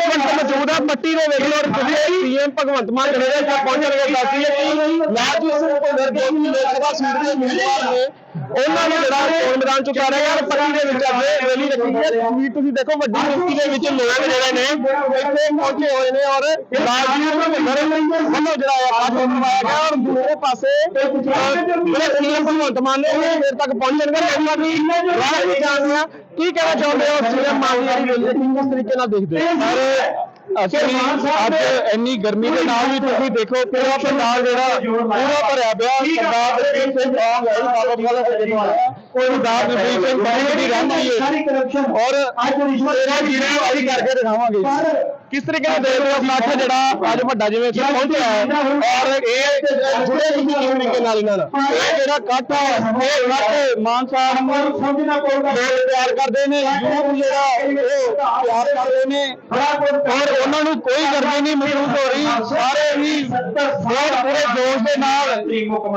ਇਸ ਵਕਤ ਮੌਜੂਦ ਆ ਪੱਟੀ ਦੇ ਵਿੱਚ ਔਰ ਤੁਸੀਂ ਸੀਐਮ ਭਗਵੰਤ ਮਾਨ ਜਿਹੜੇ ਇੱਥੇ ਪਹੁੰਚਣਗੇ ਦੱਸਦੀ ਹੈ ਕਿ ਲਾਲਜੀਤ ਸਿੰਘ ਭੁੱਲਰ ਜੋ ਕਿ ਲੋਕ ਸਭਾ ਸੀਟ ਦੇ ਉਮੀਦਵਾਰ ਨੇ ਉਹਨਾਂ ਨੂੰ ਜਿਹੜਾ ਚੋਣ ਮੈਦਾਨ ਚ ਉਤਾਰਿਆ ਗਿਆ ਪੱਟੀ ਦੇ ਵਿੱਚ ਅੱਜ ਰੈਲੀ ਰੱਖੀ ਗਈ ਹੈ ਤਸਵੀਰ ਤੁਸੀਂ ਦੇਖੋ ਵੱਡੀ ਗਿਣਤੀ ਦੇ ਵਿੱਚ ਲੋਕ ਜਿਹੜੇ ਨੇ ਇੱਥੇ ਪਹੁੰਚੇ ਹੋਏ ਨੇ ਔਰ ਲਾਲਜੀਤ ਭੁੱਲਰ ਵੱਲੋਂ ਜਿਹੜਾ ਹੈ ਕੱਟ ਕਰਵਾਇਆ ਗਿਆ ਔਰ ਦੂਸਰੇ ਪਾਸੇ ਅਹ, ਜਿਹੜੇ ਸੀਐਮ ਭਗਵੰਤ ਮਾਨ ਨੇ ਉਹ ਦੇਰ ਤੱਕ ਪਹੁੰਚਣਗੇ ਲੋਕਾਂ ਦੀ ਰਾਹ ਵੀ ਜਾਣਦੇ ਆ ਕੀ ਕਹਿਣਾ ਚਾਹੁੰਦੇ ਹੋ? ਸੀਐਮ ਮਾਨ ਦੀ ਜਿਹੜੀ ਰੈਲੀ ਰੱਖੀ ਕਿਸ ਤਰੀਕੇ ਨਾਲ ਦੇਖਦੇ ਹੋ? ਅਸੀਂ ਅੱਜ ਇੰਨੀ ਗਰਮੀ ਦੇ ਨਾਲ ਵੀ ਤੁਸੀਂ ਦੇਖੋ ਪੂਰਾ ਪੰਡਾਲ ਜਿਹੜਾ ਪੂਰਾ ਭਰਿਆ ਪਿਆ ਸਰਦਾਰ ਜਗਦੀਪ ਸਿੰਘ ਬਾਗ ਹੈ ਬਾਬਾ ਬੁੱਲਾ ਸਿੰਘ ਕੋਈ ਸਰਦਾਰ ਜਗਦੀਪ ਸਿੰਘ ਬਾਗ ਦੀ ਰਹਿੰਦੀ ਹੈ। ਔਰ ਤੇਰਾ ਵੀਡੀਓ ਅਸੀਂ ਕਰਕੇ ਦਿਖਾਵਾਂਗੇ। ਕਿਸ ਤਰੀਕੇ ਨਾਲ ਦੇਖ ਰਹੇ ਹੋ ਇਕੱਠ ਜਿਹੜਾ ਅੱਜ ਵੱਡਾ ਜਿਵੇਂ ਇੱਥੇ ਪਹੁੰਚਿਆ ਹੈ ਔਰ ਇਹ ਜੁੜੇ ਵੀ ਕਿਸ ਤਰੀਕੇ ਨਾਲ ਇਹਨਾਂ ਨਾਲ ਇਹ ਜਿਹੜਾ ਇਕੱਠ ਹੈ ਇਹ ਇਕੱਠ ਮਾਨ ਸਾਹਿਬ ਲੋਕ ਪਿਆਰ ਕਰਦੇ ਨੇ ਯੂਥ ਜਿਹੜਾ ਉਹ ਪਿਆਰ ਕਰਦੇ ਨੇ ਔਰ ਉਹਨਾਂ ਨੂੰ ਕੋਈ ਗਰਮੀ ਨਹੀਂ ਮਹਿਸੂਸ ਹੋ ਰਹੀ ਸਾਰੇ ਹੀ ਬਹੁਤ ਪੂਰੇ ਜੋਸ਼ ਦੇ ਨਾਲ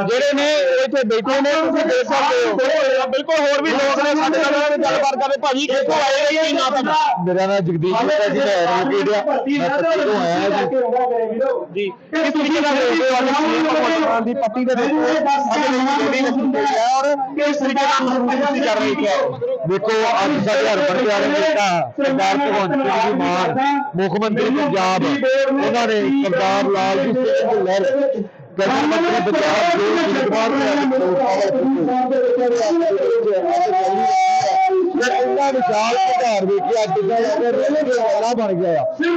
ਜਿਹੜੇ ਨੇ ਇੱਥੇ ਬੈਠੇ ਨੇ ਤੁਸੀਂ ਦੇਖ ਸਕਦੇ ਹੋ ਬਿਲਕੁਲ ਹੋਰ ਵੀ ਲੋਕ ਨੇ ਸਾਡੇ ਨਾਲ ਗੱਲਬਾਤ ਕਰਦੇ ਭਾਜੀ ਕਿੱਥੋਂ ਆਏ ਨੇ ਕੀ ਨਾਮ ਮੇਰਾ ਨਾਮ ਜਗਦੀਸ਼ ਹੈ ਜੀ ਮੈਂ ਮੀਡੀਆ ਮੈਂ ਪੱਟੀ ਤੋਂ ਆਇਆ ਜੀ ਜੀ ਕਿਸ ਤਰੀਕੇ ਨਾਲ ਦੇਖਦੇ ਹੋ ਅੱਜ ਸੀਐਮ ਭਗਵੰਤ ਮਾਨ ਦੀ ਪੱਟੀ ਦੇ ਵਿੱਚ ਅੱਜ ਰੈਲੀ ਰੱਖੀ ਹੈ ਔਰ ਕਿਸ ਤਰੀਕੇ ਨਾਲ ਤੁਸੀਂ ਕਰ ਰਹੇ ਹੋ ਦੇਖੋ ਅੱਜ ਸਾਡੇ ਹਰਬਰ ਪਿਆਰੇ ਨੇਤਾ ਸਰਦਾਰ ਭਗਵੰਤ ਸਿੰਘ ਜੀ ਮਾਨ ਮੁੱਖ ਮੰਤਰੀ ਪੰਜਾਬ ਉਹਨਾਂ ਨੇ ਸਰਦਾਰ ਲਾਲ ਜੀ ਸਿੰਘ ਭੁੱਲਰ ਪ੍ਰਧਾਨ ਮੰਤਰੀ ਪੰਜਾਬ ਜੋ ਜਿੰਦਵਾਰ ਨੇ ਇਹਨਾਂ ਵਿਸ਼ਾਲ ਆਧਾਰ ਵੇਖਿਆ ਅੱਜ ਦਾ ਰੇਲਾ ਬਣ ਗਿਆ ਆ। ਜੀ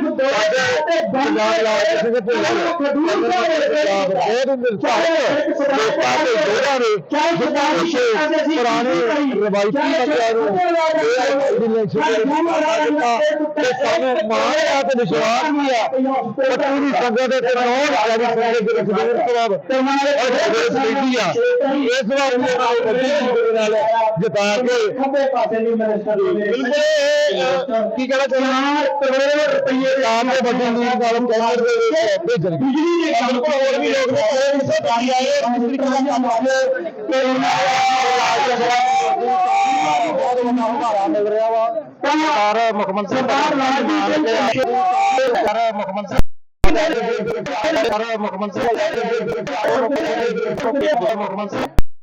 ਲੋਕਾਂ ਦੇ ਜਿੱਦਾਂ ਪਿੱਛੇ ਪੁਰਾਣੇ ਰਵਾਇਤੀ ਇਲੈਕਸ਼ਨ ਤੇ ਤੇ ਵਿਸ਼ਵਾਸ ਵੀ ਆ ਪੂਰੀ ਸੰਗਤ ਦੇ ਕਾਨੂੰਨ ਜਾਰੀ ਸੰਗਤ ਦੇ ਬੇਟੀ ਆ। ਇਸ ਵਾਰ ਜਿੱਤ ਨਾਲ ਜਿਤਾ ਕੇ ਬਿਲਕੁਲ ਇਹ, ਕੀ ਕਹਿਣਾ ਚਾਹੁੰਦਾ ਕਰੋੜਾਂ ਰੁਪਏ ਆਮ ਦੇ ਵੱਡੀ ਲੀਗ ਨਾਲ ਕੈਂਪਰ ਦੇ ਵਿੱਚ ਭੇਜਣਗੇ ਬਿਲਕੁਲ ਹੋਰ ਵੀ ਲੋਕ ਨੇ ਉਹ ਵੀ ਸਾਥੀ ਆਏ ਔਰ ਕਿਸ ਤਰੀਕੇ ਨਾਲ ਕੰਮ ਆਏ ਤੇ ਬਹੁਤ ਵੱਡਾ ਹੁਲਾਰਾ ਮਿਲ ਰਿਹਾ ਵਾ ਸਰਦਾਰ ਮੁੱਖ ਮੰਤਰੀ ਸਰਦਾਰ ਮੁੱਖ ਮੰਤਰੀ ਸਰਦਾਰ ਮੁੱਖ ਮੰਤਰੀ ਮੁੱਖ ਮੰਤਰੀ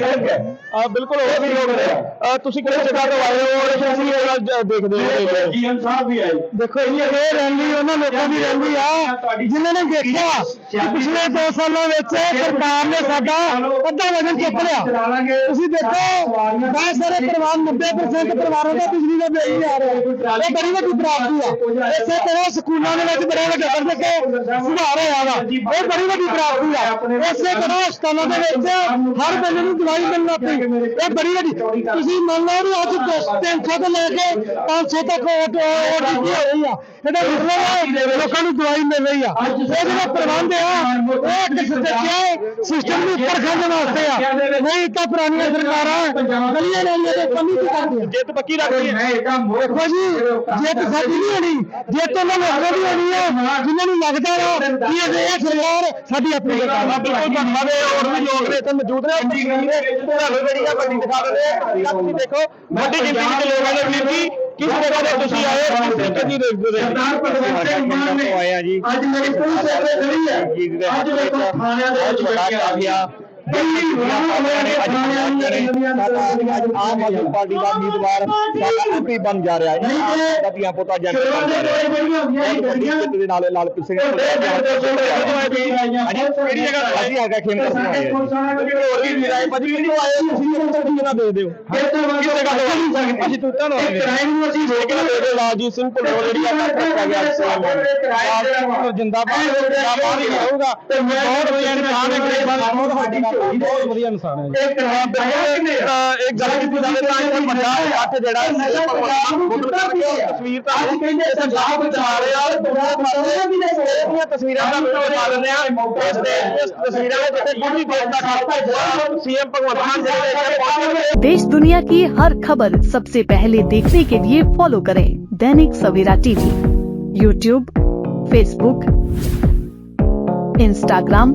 ਡਿੱਗਦੇ ਆ ਬਿਲਕੁਲ ਹੋਰ ਵੀ ਲੋਕ ਨੇ ਅਹ ਤੁਸੀਂ ਕਿਹੜੀ ਜਗ੍ਹਾ ਤੋਂ ਆਏ ਹੋ ਔਰ ਤੁਸੀਂ ਇਹ ਗੱਲ ਦੇਖਦੇ ਹੋ ਜੀਐਮ ਸਾਹਿਬ ਵੀ ਆਏ ਦੇਖੋ ਇਹ ਰੈਲੀ ਉਹਨਾਂ ਲੋਕਾਂ ਦੀ ਰੈਲੀ ਆ ਜਿਨ੍ਹਾਂ ਨੇ ਦੇਖਿਆ ਕਿ ਪਿਛਲੇ 2 ਸਾਲਾਂ ਵਿੱਚ ਸਰਕਾਰ ਨੇ ਸਾਡਾ ਅੱਧਾ ਵਜਨ ਚੁੱਕ ਲਿਆ। ਤੁਸੀਂ ਦੇਖੋ ਬਹੁਤ ਸਾਰੇ ਪਰਿਵਾਰ 90% ਪਰਿਵਾਰਾਂ ਦਾ ਬਿਜਲੀ ਦਾ ਬਿੱਲ ਨਹੀਂ ਆ ਰਿਹਾ। ਇਹ ਬੜੀ ਵੱਡੀ ਪ੍ਰਾਪਤੀ ਆ। ਇਸੇ ਤਰ੍ਹਾਂ ਸਕੂਲਾਂ ਦੇ ਵਿੱਚ ਬੜੇ ਵੱਡੇ ਪੱਧਰ ਤੇ ਸੁਧਾਰ ਹੋਇਆ ਵਾ। ਇਹ ਬੜੀ ਵੱਡੀ ਪ੍ਰਾਪਤੀ ਆ। ਇਸੇ ਤਰ੍ਹਾਂ ਹਸਪਤਾਲਾਂ ਦੇ ਵਿੱਚ ਹਰ ਬੰਦੇ ਨੂੰ ਦਵਾਈ ਮਿਲਣ ਪਈ। ਇਹ ਬੜੀ ਵੱਡੀ ਤੁਸੀਂ ਮੰਨ ਲਓ ਵੀ ਅੱਜ 300 ਤੋਂ ਲੈ ਕੇ 500 ਤੱਕ ਓਟੀਪੀ ਹੋ ਰਹੀ ਆ ਇਹਦਾ ਮਤਲਬ ਲੋਕਾਂ ਨੂੰ ਦਵਾਈ ਮਿਲ ਰਹੀ ਆ। ਇਹ ਜਿਹੜਾ ਪ੍ਰਬੰਧ ਆ ਉਹ ਕਿਸੇ ਤੇ ਕਿਹਾ ਸਿਸਟਮ ਨੂੰ ਉੱਪਰ ਖੜਨ ਵਾਸਤੇ ਆ। ਨਹੀਂ ਤਾਂ ਪੁਰਾਣੀਆਂ ਸਰਕਾਰਾਂ ਗਲੀਆਂ ਨਾਲੀਆਂ ਦੇ ਕਮੀ ਕੀ ਕਰਦੀਆਂ। ਜਿੱਤ ਪੱਕੀ ਰੱਖਦੀ ਹੈ ਦੇਖੋ ਜੀ ਜਿੱਤ ਸਾਡੀ ਨਹੀਂ ਹੋਣੀ। ਜਿੱਤ ਉਹਨਾਂ ਲੋਕਾਂ ਦੀ ਹੋਣੀ ਹੈ ਜਿਨ੍ਹਾਂ ਨੂੰ ਲੱਗਦਾ ਵਾ ਕਿ ਇਹ ਇਹ ਸਰਕਾਰ ਸਾਡੀ ਆਪਣੀ ਸਰਕਾਰ ਆ ਬਿਲਕੁਲ ਧੰਨਵਾਦ ਹੈ ਹੋਰ ਵੀ ਲੋਕ ਨੇ ਇੱਥੇ ਮੌਜੂਦ ਨੇ ਤੁਹਾਨੂੰ ਜਿਹੜੀ ਆ ਵੱਡੀ ਦਿਖਾ ਦਿੰਦੇ ਆ ਦੇਖੋ ਵੱਡੀ ਗਿਣਤੀ ਵਿੱਚ ਲੋਕਾਂ ਨੇ ਵੀਰ ਜੀ। ਕਿਸ ਜਗ੍ਹਾ ਤੇ ਤੁਸੀਂ ਆਏ ਹੋ ਕਿਸ ਤਰੀਕੇ ਦੀ ਦੇਖਦੇ ਰਹੇ ਸਰਦਾਰ ਭਗਵੰਤ ਸਿੰਘ ਮਾਨ ਨੇ ਆਇਆ ਜੀ ਅੱਜ ਮੇਰੀ ਕੋਈ ਸੇਵਾ ਨਹੀਂ ਹੈ ਜੀ ਦੇ ਅੱਜ ਵੇਖੋ ਥਾਣਿਆਂ ਦੇ ਵਿੱਚ ਬੈਠੇ ਆ ਗਿਆ ਦਿੱਲੀ ਨੇ ਨੇ ਸਾਡਾ ਅੱਜ ਆਮ ਆਦਮੀ ਪਾਰਟੀ ਦਾ ਉਮੀਦਵਾਰ ਸਾਡਾ ਐਮਪੀ ਬਣ ਜਾ ਰਿਹਾ ਹੈ ਦਾ ਧੀਆਂ ਪੁੱਤਾਂ ਜੰਗ ਦੇ ਨਾਲੇ ਲਾਲ ਸਿੰਘ ਕਿਹੜੀ ਜਗ੍ਹਾ ਤੋਂ ਅਸੀਂ ਹੈਗਾ ਖੇਮਕਰ ਸਿੰਘ ਆਏ ਹੋਰ ਵੀ ਵੀਰ ਆਏ ਭਾਜੀ ਕਿਹਨੂੰ ਆਏ ਤੁਸੀਂ ਕਿਹਨੂੰ ਕਿਹਨਾਂ ਦੇ ਦਿਓ ਕਿਸ ਜਗ੍ਹਾ ਤੋਂ? ਅਸੀਂ ਤੂੰ ਤੁਹਾਨੂੰ ਅਸੀਂ ਕਿਹਨਾਂ ਦੇ ਦਿਓ ਰਾਜੀਤ ਸਿੰਘ ਭੁੱਲਰ ਜਿਹੜੀ ਆ ਕਰ ਗਿਆ ਜਿੰਦਾਬਾਦ ਜਿੰਦਾਬਾਦ ਹੀ ਰਹੂਗਾ ਬਹੁਤ ਵਧੀਆ ਇਨਸਾਨ ਹੈ ਗਰੀਬਾਂ ਦਾ ਬਹੁਤ ਵੱਡੀ ਬਹੁਤ ਵਧੀਆ ਇਨਸਾਨ ਹੈ ਇੱਕ ਇੱਕ ਗੱਲ ਕੀਤੀ ਜਾਵੇ ਤਾਂ ਇਹ ਵੱਡਾ ਇਕੱਠ ਜਿਹੜਾ ਤਸਵੀਰ ਤਾਂ ਕਹਿੰਦੇ ਪੰਜਾਬ ਚਲਾ ਰਿਹਾ ਇਹਦੀਆਂ ਤਸਵੀਰਾਂ ਦਾ ਵੀਡੀਓ ਬਣਾ ਦਿੰਦੇ ਆ ਇਸ ਦੇ ਇਸ ਤਸਵੀਰਾਂ ਵਿੱਚ ਜਿੱਥੇ ਗੁਰੂ ਦੇਵ ਦਾ ਖਾਲਸਾ ਸੀਐਮ ਭਗਵੰਤ ਮਾਨ ਜਿਹੜੇ ਇੱਥੇ ਪਹੁੰਚੇ ਹੋਏ देश दुनिया की हर खबर सबसे पहले देखने के लिए फॉलो करें Dainik Savera TV YouTube Facebook Instagram